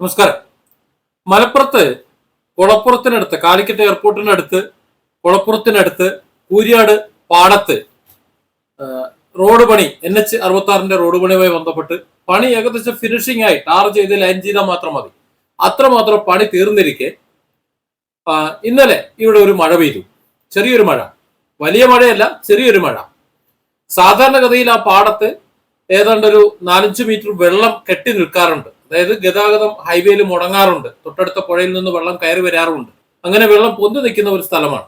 നമസ്കാരം. മലപ്പുറത്ത് കുളപ്പുറത്തിനടുത്ത് കാലിക്കറ്റ് എയർപോർട്ടിനടുത്ത് കുളപ്പുറത്തിനടുത്ത് കൂരിയാട് പാടത്ത് റോഡ് പണി എൻ എച്ച് അറുപത്തി ആറിന്റെ റോഡ് പണിയുമായി ബന്ധപ്പെട്ട് പണി ഏകദേശം ഫിനിഷിംഗ് ആയി. ടാർ ചെയ്ത് ലൈൻ ചെയ്താൽ മാത്രം മതി. അത്രമാത്രം പണി തീർന്നിരിക്കെ ഇന്നലെ ഇവിടെ ഒരു മഴ പെയ്തു. ചെറിയൊരു മഴ. വലിയ മഴയല്ല ചെറിയൊരു മഴ. സാധാരണഗതിയിൽ ആ പാടത്ത് ഏതാണ്ട് ഒരു നാലഞ്ച് മീറ്റർ വെള്ളം കെട്ടി നിൽക്കാറുണ്ട്. അതായത് ഗതാഗതം ഹൈവേയിൽ മുടങ്ങാറുണ്ട്. തൊട്ടടുത്ത പുഴയിൽ നിന്ന് വെള്ളം കയറി വരാറുണ്ട് അങ്ങനെ വെള്ളം പൊന്തി നിൽക്കുന്ന ഒരു സ്ഥലമാണ്.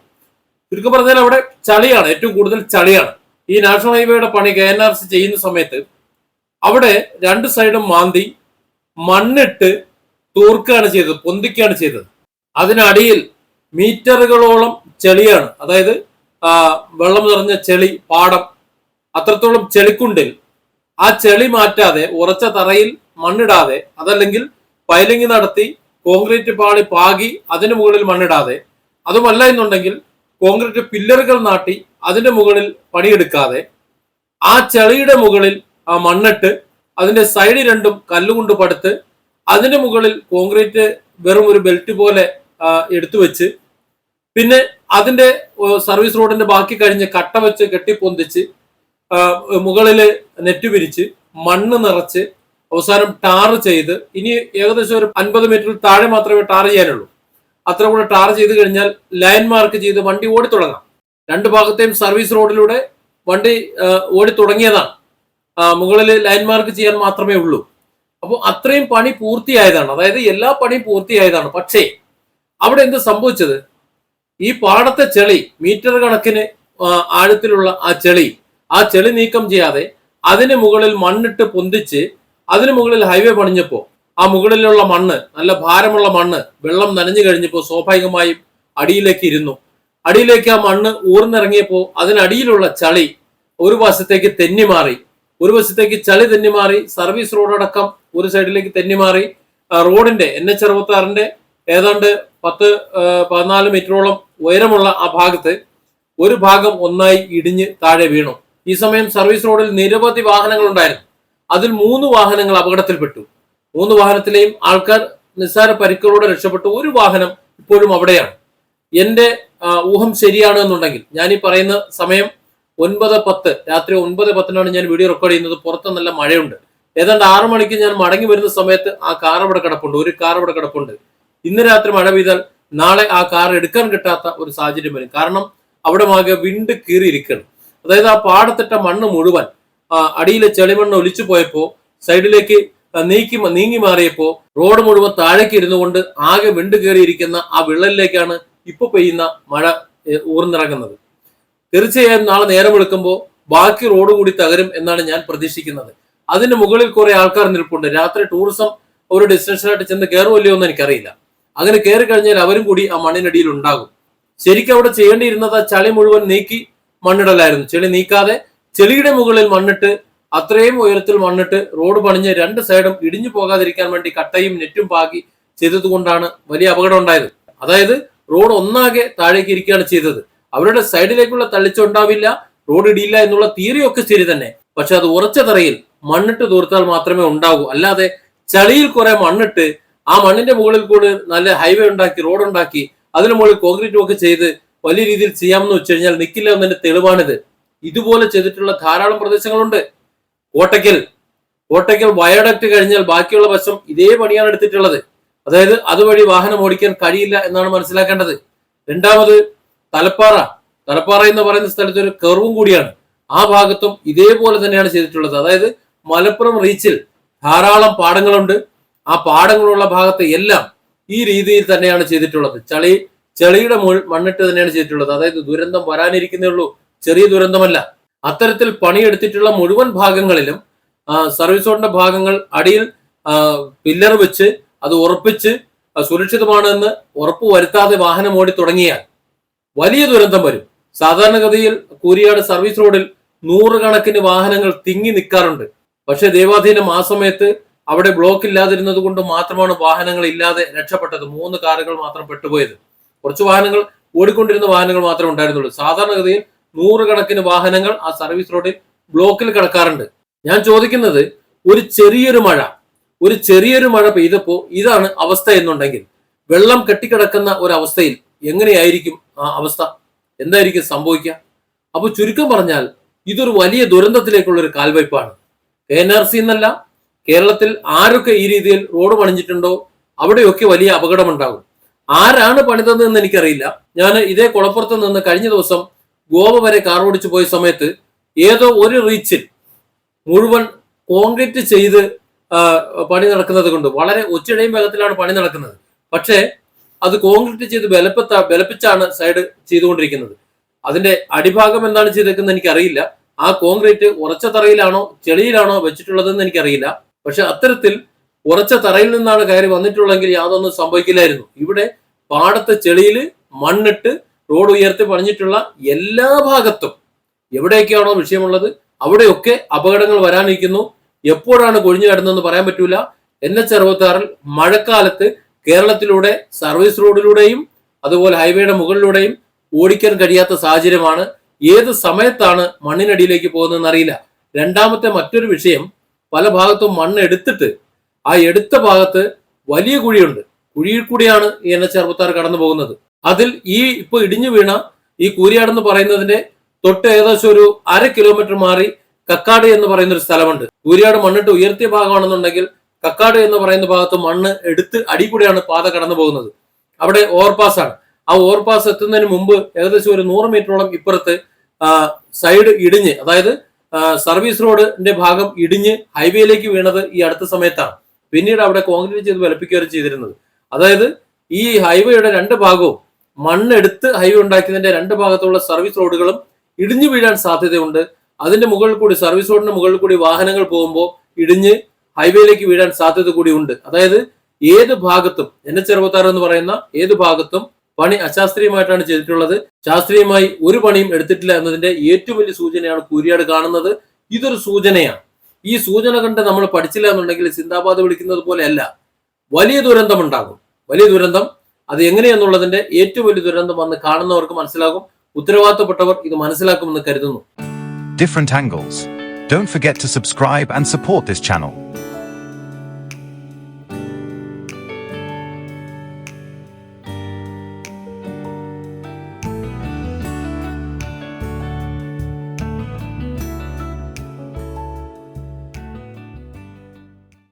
ചുരുക്കം പറഞ്ഞാൽ അവിടെ ചളിയാണ് ഏറ്റവും കൂടുതൽ ചളിയാണ്. ഈ നാഷണൽ ഹൈവേയുടെ പണി കെ എൻ ആർ സി ചെയ്യുന്ന സമയത്ത് അവിടെ രണ്ട് സൈഡും മാന്തി മണ്ണിട്ട് തൂർക്കുകയാണ് ചെയ്തത് പൊന്തിക്കുകയാണ് ചെയ്തത്. അതിനടിയിൽ മീറ്ററുകളോളം ചെളിയാണ്. അതായത് വെള്ളം നിറഞ്ഞ ചെളി പാടം അത്രത്തോളം ചെളിക്കുണ്ടിൽ ആ ചെളി മാറ്റാതെ ഉറച്ച തറയിൽ മണ്ണിടാതെ അതല്ലെങ്കിൽ പൈലിംഗ് നടത്തി കോൺക്രീറ്റ് പാളി പാകി അതിനു മുകളിൽ മണ്ണിടാതെ. അതുമല്ല എന്നുണ്ടെങ്കിൽ കോൺക്രീറ്റ് പില്ലറുകൾ നാട്ടി അതിന്റെ മുകളിൽ പണിയെടുക്കാതെ ആ ചെളിയുടെ മുകളിൽ ആ മണ്ണിട്ട് അതിന്റെ സൈഡ് രണ്ടും കല്ലുകൊണ്ട് പടുത്ത് അതിന്റെ മുകളിൽ കോൺക്രീറ്റ് വെറും ഒരു ബെൽറ്റ് പോലെ എടുത്തു വെച്ച് പിന്നെ അതിന്റെ സർവീസ് റോഡിന്റെ ബാക്കി കഴിഞ്ഞ് കട്ട വെച്ച് കെട്ടിപ്പൊന്തിച്ച് മുകളിൽ നെറ്റ് വിരിച്ച് മണ്ണ് നിറച്ച് അവസാനം ടാർ ചെയ്ത് ഇനി ഏകദേശം ഒരു അൻപത് മീറ്റർ താഴെ മാത്രമേ ടാർ ചെയ്യാനുള്ളൂ. അത്ര കൂടെ ടാർ ചെയ്ത് കഴിഞ്ഞാൽ ലൈൻ മാർക്ക് ചെയ്ത് വണ്ടി ഓടി തുടങ്ങാം. രണ്ട് ഭാഗത്തെയും സർവീസ് റോഡിലൂടെ വണ്ടി ഓടി തുടങ്ങിയതാണ്. മുകളിൽ ലൈൻ മാർക്ക് ചെയ്യാൻ മാത്രമേ ഉള്ളൂ. അപ്പോൾ അത്രയും പണി പൂർത്തിയായതാണ്. അതായത് എല്ലാ പണിയും പൂർത്തിയായതാണ്. പക്ഷേ അവിടെ എന്ത് സംഭവിച്ചത്? ഈ പാടത്തെ ചെളി മീറ്റർ കണക്കിന് ആഴത്തിലുള്ള ആ ചെളി ആ ചെളി നീക്കം ചെയ്യാതെ അതിന് മുകളിൽ മണ്ണിട്ട് പൊന്തിച്ച് അതിന് മുകളിൽ ഹൈവേ പണിഞ്ഞപ്പോൾ ആ മുകളിലുള്ള മണ്ണ് നല്ല ഭാരമുള്ള മണ്ണ് വെള്ളം നനഞ്ഞു കഴിഞ്ഞപ്പോൾ സ്വാഭാവികമായും അടിയിലേക്ക് ഇരുന്നു. അടിയിലേക്ക് ആ മണ്ണ് ഊർന്നിറങ്ങിയപ്പോൾ അതിനടിയിലുള്ള ചളി ഒരു വശത്തേക്ക് തെന്നി മാറി. ഒരു വശത്തേക്ക് ചളി തെന്നി മാറി സർവീസ് റോഡടക്കം ഒരു സൈഡിലേക്ക് തെന്നി മാറി. റോഡിന്റെ എൻ എച്ച് അറുപത്തി ഏതാണ്ട് പത്ത് പതിനാല് മീറ്ററോളം ഉയരമുള്ള ആ ഭാഗത്ത് ഒരു ഭാഗം ഒന്നായി ഇടിഞ്ഞ് താഴെ വീണു. ഈ സമയം സർവീസ് റോഡിൽ നിരവധി വാഹനങ്ങൾ ഉണ്ടായിരുന്നു അതിൽ മൂന്ന് വാഹനങ്ങൾ അപകടത്തിൽപ്പെട്ടു. മൂന്ന് വാഹനത്തിലെയും ആൾക്കാർ നിസ്സാര പരിക്കുകളോടെ രക്ഷപ്പെട്ടു. ഒരു വാഹനം ഇപ്പോഴും അവിടെയാണ്. എന്റെ ഊഹം ശരിയാണ് എന്നുണ്ടെങ്കിൽ ഞാൻ ഈ പറയുന്ന സമയം ഒൻപത് പത്ത് രാത്രി ഒൻപത് പത്തിനാണ് ഞാൻ വീഡിയോ റെക്കോർഡ് ചെയ്യുന്നത്. പുറത്ത് നല്ല മഴയുണ്ട്. ഏതാണ്ട് ആറു മണിക്ക് ഞാൻ മടങ്ങി വരുന്ന സമയത്ത് ആ കാർ അവിടെ കിടപ്പുണ്ട്. ഒരു കാർ അവിടെ കിടപ്പുണ്ട്. ഇന്ന് രാത്രി മഴ പെയ്താൽ നാളെ ആ കാർ എടുക്കാൻ കിട്ടാത്ത ഒരു സാഹചര്യം വരും. കാരണം അവിടെ ആകെ വിണ്ട് കീറിയിരിക്കണം അതായത് ആ പാടത്തിട്ട മണ്ണ് മുഴുവൻ അടിയിലെ ചെളിമണ്ണ് ഒലിച്ചു പോയപ്പോ സൈഡിലേക്ക് നീക്കി നീങ്ങി മാറിയപ്പോ റോഡ് മുഴുവൻ താഴേക്ക് ഇരുന്നു കൊണ്ട് ആകെ വിണ്ട് കയറിയിരിക്കുന്ന ആ വിള്ളലിലേക്കാണ് ഇപ്പൊ പെയ്യുന്ന മഴ ഊർന്നിറങ്ങുന്നത്. തീർച്ചയായും നാളെ നേരം എടുക്കുമ്പോൾ ബാക്കി റോഡ് കൂടി തകരും എന്നാണ് ഞാൻ പ്രതീക്ഷിക്കുന്നത്. അതിന് മുകളിൽ കുറെ ആൾക്കാർ നിൽപ്പുണ്ട്. രാത്രി ടൂറിസം ഒരു ഡെസ്റ്റിനേഷനായിട്ട് ചെന്ന് കയറുമല്ലോ എന്ന് എനിക്കറിയില്ല. അങ്ങനെ കയറി കഴിഞ്ഞാൽ അവരും കൂടി ആ മണ്ണിനടിയിൽ ഉണ്ടാകും. ശരിക്കും അവിടെ ചെയ്യേണ്ടിയിരുന്നത് ആ ചളി മുഴുവൻ നീക്കി മണ്ണിടലായിരുന്നു. ചെളി നീക്കാതെ ചെളിയുടെ മുകളിൽ മണ്ണിട്ട് അത്രയും ഉയരത്തിൽ മണ്ണിട്ട് റോഡ് പണിഞ്ഞ് രണ്ട് സൈഡും ഇടിഞ്ഞു പോകാതിരിക്കാൻ വേണ്ടി കട്ടയും നെറ്റും പാകി ചെയ്തതുകൊണ്ടാണ് വലിയ അപകടം ഉണ്ടായത്. അതായത് റോഡ് ഒന്നാകെ താഴേക്ക് ഇരിക്കുകയാണ് ചെയ്തത്. അവരുടെ സൈഡിലേക്കുള്ള തള്ളിച്ച ഉണ്ടാവില്ല റോഡ് ഇടിയില്ല എന്നുള്ള തിയറിയൊക്കെ ശരി തന്നെ. പക്ഷെ അത് ഉറച്ച തറയിൽ മണ്ണിട്ട് തൂർത്താൽ മാത്രമേ ഉണ്ടാകൂ അല്ലാതെ ചളിയിൽ കുറെ മണ്ണിട്ട് ആ മണ്ണിന്റെ മുകളിൽ കൂടി നല്ല ഹൈവേ ഉണ്ടാക്കി റോഡ് ഉണ്ടാക്കി അതിനു മുകളിൽ കോൺക്രീറ്റും ഒക്കെ ചെയ്ത് വലിയ രീതിയിൽ ചെയ്യാമെന്ന് വെച്ച് കഴിഞ്ഞാൽ നിൽക്കില്ല എന്നതിന്റെ തെളിവാണിത്. ഇതുപോലെ ചെയ്തിട്ടുള്ള ധാരാളം പ്രദേശങ്ങളുണ്ട്. കോട്ടയ്ക്കൽ. കോട്ടയ്ക്കൽ വയഡക്ട് കഴിഞ്ഞാൽ ബാക്കിയുള്ള വശം ഇതേ പണിയാണ് എടുത്തിട്ടുള്ളത്. അതായത് അതുവഴി വാഹനം ഓടിക്കാൻ കഴിയില്ല എന്നാണ് മനസ്സിലാക്കേണ്ടത്. രണ്ടാമത് തലപ്പാറ. തലപ്പാറ എന്ന് പറയുന്ന സ്ഥലത്ത് ഒരു കർവും കൂടിയാണ്. ആ ഭാഗത്തും ഇതേപോലെ തന്നെയാണ് ചെയ്തിട്ടുള്ളത്. അതായത് മലപ്പുറം റീച്ചിൽ ധാരാളം പാടങ്ങളുണ്ട്. ആ പാടങ്ങളുള്ള ഭാഗത്തെ എല്ലാം ഈ രീതിയിൽ തന്നെയാണ് ചെയ്തിട്ടുള്ളത്. ചളി ചെളിയുടെ മണ്ണിട്ട് തന്നെയാണ് ചെയ്തിട്ടുള്ളത്. അതായത് ദുരന്തം വരാനിരിക്കുന്നേ ഉള്ളൂ. ചെറിയ ദുരന്തമല്ല. അത്തരത്തിൽ പണിയെടുത്തിട്ടുള്ള മുഴുവൻ ഭാഗങ്ങളിലും സർവീസ് റോഡിന്റെ ഭാഗങ്ങൾ അടിയിൽ പില്ലർ വെച്ച് അത് ഉറപ്പിച്ച് സുരക്ഷിതമാണെന്ന് ഉറപ്പ് വരുത്താതെ വാഹനം ഓടി തുടങ്ങിയാൽ വലിയ ദുരന്തം വരും. സാധാരണഗതിയിൽ കൂരിയാട് സർവീസ് റോഡിൽ നൂറുകണക്കിന് വാഹനങ്ങൾ തിങ്ങി നിൽക്കാറുണ്ട്. പക്ഷെ ദൈവാധീനം ആ സമയത്ത് അവിടെ ബ്ലോക്ക് ഇല്ലാതിരുന്നത് കൊണ്ട് മാത്രമാണ് വാഹനങ്ങൾ ഇല്ലാതെ രക്ഷപ്പെട്ടത്. മൂന്ന് കാറുകൾ മാത്രം പെട്ടുപോയത്. കുറച്ച് വാഹനങ്ങൾ ഓടിക്കൊണ്ടിരുന്ന വാഹനങ്ങൾ മാത്രമേ ഉണ്ടായിരുന്നുള്ളൂ. സാധാരണഗതിയിൽ നൂറുകണക്കിന് വാഹനങ്ങൾ ആ സർവീസ് റോഡിൽ ബ്ലോക്കിൽ കിടക്കാറുണ്ട്. ഞാൻ ചോദിക്കുന്നത് ഒരു ചെറിയൊരു മഴ ഒരു ചെറിയൊരു മഴ പെയ്തപ്പോ ഇതാണ് അവസ്ഥ എന്നുണ്ടെങ്കിൽ വെള്ളം കെട്ടിക്കിടക്കുന്ന ഒരവസ്ഥയിൽ എങ്ങനെയായിരിക്കും ആ അവസ്ഥ? എന്തായിരിക്കും സംഭവിക്കുക? അപ്പൊ ചുരുക്കം പറഞ്ഞാൽ ഇതൊരു വലിയ ദുരന്തത്തിലേക്കുള്ള ഒരു കാൽവയ്പാണ് കെ എൻ ആർ സി എന്നല്ല കേരളത്തിൽ ആരൊക്കെ ഈ രീതിയിൽ റോഡ് പണിഞ്ഞിട്ടുണ്ടോ അവിടെയൊക്കെ വലിയ അപകടമുണ്ടാകും. ആരാണ് പണിതതെന്ന് എനിക്കറിയില്ല. ഞാൻ ഇതേ കുളപ്പുറത്ത് നിന്ന് കഴിഞ്ഞ ദിവസം ഗോവ വരെ കാർ ഓടിച്ചു പോയ സമയത്ത് ഏതോ ഒരു റീച്ചിൽ മുഴുവൻ കോൺക്രീറ്റ് ചെയ്ത് പണി നടക്കുന്നത് കൊണ്ട്. വളരെ ഒച്ചിടയും വേഗത്തിലാണ് പണി നടക്കുന്നത്. പക്ഷേ അത് കോൺക്രീറ്റ് ചെയ്ത് ബലപ്പത്ത ബലപ്പിച്ചാണ് സൈഡ് ചെയ്തുകൊണ്ടിരിക്കുന്നത്. അതിന്റെ അടിഭാഗം എന്താണ് ചെയ്തേക്കുന്നത് എനിക്കറിയില്ല. ആ കോൺക്രീറ്റ് ഉറച്ച തറയിലാണോ ചെളിയിലാണോ വെച്ചിട്ടുള്ളതെന്ന് എനിക്കറിയില്ല. പക്ഷെ അത്തരത്തിൽ ഉറച്ച തറയിൽ നിന്നാണ് കയറി വന്നിട്ടുള്ളെങ്കിൽ യാതൊന്നും സംഭവിക്കില്ലായിരുന്നു. ഇവിടെ പാടത്തെ ചെളിയിൽ മണ്ണിട്ട് റോഡ് ഉയർത്തി പണിഞ്ഞിട്ടുള്ള എല്ലാ ഭാഗത്തും എവിടെയൊക്കെയാണോ വിഷയമുള്ളത് അവിടെയൊക്കെ അപകടങ്ങൾ വരാനിരിക്കുന്നു. എപ്പോഴാണ് കൊഴിഞ്ഞു കിടന്നതെന്ന് പറയാൻ പറ്റൂല. എൻ എച്ച് അറുപത്തി ആറിൽ മഴക്കാലത്ത് കേരളത്തിലൂടെ സർവീസ് റോഡിലൂടെയും അതുപോലെ ഹൈവേയുടെ മുകളിലൂടെയും ഓടിക്കാൻ കഴിയാത്ത സാഹചര്യമാണ്. ഏത് സമയത്താണ് മണ്ണിനടിയിലേക്ക് പോകുന്നതെന്ന് അറിയില്ല. രണ്ടാമത്തെ മറ്റൊരു വിഷയം പല ഭാഗത്തും മണ്ണ് എടുത്തിട്ട് ആ എടുത്ത ഭാഗത്ത് വലിയ കുഴിയുണ്ട്. കുഴിയിൽ കൂടിയാണ് ഈ എൻ എച്ച് കടന്നു പോകുന്നത്. അതിൽ ഈ ഇപ്പൊ ഇടിഞ്ഞു വീണ ഈ കൂരിയാടെന്ന് പറയുന്നതിന്റെ തൊട്ട് ഏകദേശം ഒരു അര കിലോമീറ്റർ മാറി കക്കാട് എന്ന് പറയുന്ന ഒരു സ്ഥലമുണ്ട്. കൂരിയാട് മണ്ണിട്ട് ഉയർത്തിയ ഭാഗമാണെന്നുണ്ടെങ്കിൽ കക്കാട് എന്ന് പറയുന്ന ഭാഗത്ത് മണ്ണ് എടുത്ത് അടി കൂടിയാണ് പാത കടന്നു പോകുന്നത്. അവിടെ ഓവർപാസ് ആണ് ആ ഓവർപാസ് എത്തുന്നതിന് മുമ്പ് ഏകദേശം ഒരു നൂറ് മീറ്ററോളം ഇപ്പുറത്ത് സൈഡ് ഇടിഞ്ഞ് അതായത് സർവീസ് റോഡിന്റെ ഭാഗം ഇടിഞ്ഞ് ഹൈവേയിലേക്ക് വീണത് ഈ അടുത്ത സമയത്താണ്. പിന്നീട് അവിടെ കോൺക്രീറ്റ് ചെയ്ത് ബലപ്പിക്കുകയാണ് ചെയ്തിരുന്നത്. അതായത് ഈ ഹൈവേയുടെ രണ്ട് ഭാഗവും മണ്ണെടുത്ത് ഹൈവേ ഉണ്ടാക്കിയതിന്റെ രണ്ട് ഭാഗത്തുള്ള സർവീസ് റോഡുകളും ഇടിഞ്ഞു വീഴാൻ സാധ്യതയുണ്ട്. അതിന്റെ മുകളിൽ കൂടി സർവീസ് റോഡിന്റെ മുകളിൽ കൂടി വാഹനങ്ങൾ പോകുമ്പോൾ ഇടിഞ്ഞ് ഹൈവേയിലേക്ക് വീഴാൻ സാധ്യത കൂടി ഉണ്ട്. അതായത് ഏത് ഭാഗത്തും എൻ എച്ച് അറുപത്തി എന്ന് പറയുന്ന ഏത് ഭാഗത്തും പണി അശാസ്ത്രീയമായിട്ടാണ് ചെയ്തിട്ടുള്ളത്. ശാസ്ത്രീയമായി ഒരു പണിയും എടുത്തിട്ടില്ല എന്നതിന്റെ ഏറ്റവും വലിയ സൂചനയാണ് കൂരിയാട് കാണുന്നത്. ഇതൊരു സൂചനയാണ്. ഈ സൂചന കണ്ട് നമ്മൾ പഠിച്ചില്ല എന്നുണ്ടെങ്കിൽ സിന്ദാബാദ് വിളിക്കുന്നത് പോലെയല്ല. വലിയ ദുരന്തം ഉണ്ടാകും. വലിയ ദുരന്തം. അത് എങ്ങനെയെന്നുള്ളതിന്റെ ഏറ്റവും വലിയ ദുരന്തം വന്ന് കാണുന്നവർക്ക് മനസ്സിലാകും. ഉത്തരവാദിത്തപ്പെട്ടവർ ഇത് മനസ്സിലാക്കുമെന്ന് കരുതുന്നു. Don't forget to subscribe and support this channel.